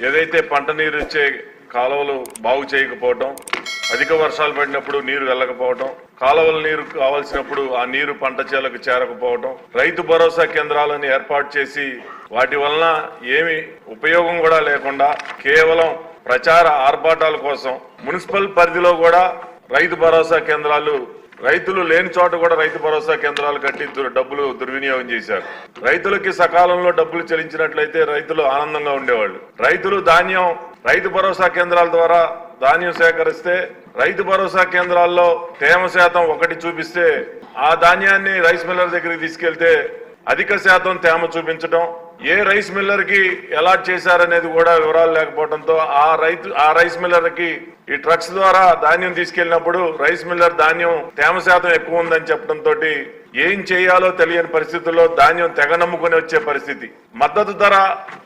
ఏదైతే పంట నీరు ఇచ్చే కాలువలు బాగు చేయకపోవటం అధిక వర్షాలు పడినప్పుడు నీరు వెళ్ళకపోవటం కాలువల నీరు కావలసినప్పుడు ఆ నీరు పంట చేలకు చేరకపోవటం రైతు భరోసా కేంద్రాలను ఏర్పాటు చేసి వాటి వలన ఏమి ఉపయోగం కూడా లేకుండా కేవలం ప్రచార ఆర్భాటాల కోసం మున్సిపల్ పరిధిలో కూడా రైతు భరోసా కేంద్రాలు రైతులు లేని చోట కూడా రైతు భరోసా కేంద్రాలు కట్టి డబ్బులు దుర్వినియోగం చేశారు. రైతులకి సకాలంలో డబ్బులు చెల్లించినట్లయితే రైతులు ఆనందంగా ఉండేవాళ్ళు. రైతులు ధాన్యం రైతు భరోసా కేంద్రాల ద్వారా ధాన్యం సేకరిస్తే రైతు భరోసా కేంద్రాల్లో తేమ శాతం ఒకటి చూపిస్తే ఆ ధాన్యాన్ని రైస్ మిల్లర్ దగ్గరికి తీసుకెళ్తే అధిక శాతం తేమ చూపించడం ఏ రైస్ మిల్లర్కి అలాట్ చేశారనేది కూడా వివరాలు లేకపోవడంతో ఆ రైతు ఆ రైస్ మిల్లర్కి ఈ ట్రక్స్ ద్వారా ధాన్యం తీసుకెళ్ళినప్పుడు రైస్ మిల్లర్ ధాన్యం తేమ శాతం ఎక్కువ ఉందని చెప్పడంతో ఏం చేయాలో తెలియని పరిస్థితుల్లో ధాన్యం తెగ నమ్ముకుని వచ్చే పరిస్థితి. మద్దతు ధర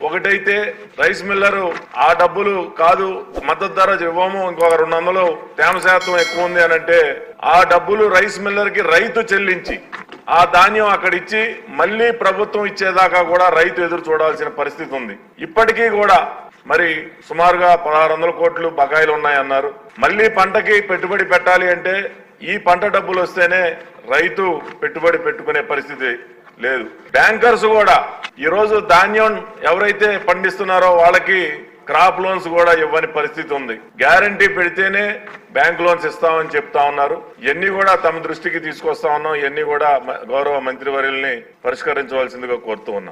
ఒకటైతే రైస్ మిల్లర్ ఆ డబ్బులు కాదు మద్దతు ధర ఇవ్వము ఇంకొక రెండు వందలు తేమ శాతం ఎక్కువ ఉంది అని అంటే ఆ డబ్బులు రైస్ మిల్లర్కి రైతు చెల్లించి ఆ ధాన్యం అక్కడ ఇచ్చి మళ్ళీ ప్రభుత్వం ఇచ్చేదాకా కూడా రైతు ఎదురు చూడాల్సిన పరిస్థితి ఉంది. ఇప్పటికీ కూడా మరి సుమారుగా పదహారు వందల కోట్లు బకాయిలు ఉన్నాయన్నారు. మళ్ళీ పంటకి పెట్టుబడి పెట్టాలి అంటే ఈ పంట డబ్బులు వస్తేనే రైతు పెట్టుబడి పెట్టుకునే పరిస్థితి లేదు. బ్యాంకర్స్ కూడా ఈరోజు ధాన్యం ఎవరైతే పండిస్తున్నారో వాళ్ళకి క్రాప్ లోన్స్ కూడా ఇవ్వని పరిస్థితి ఉంది. గ్యారంటీ పెడితేనే బ్యాంక్ లోన్స్ ఇస్తామని చెప్తా ఉన్నారు. ఇవన్నీ కూడా తమ దృష్టికి తీసుకొస్తా ఉన్నాం. ఇవన్నీ కూడా గౌరవ గౌరవ మంత్రివర్యుల్ని పరిష్కరించవలసిందిగా కోరుతూ ఉన్నాం.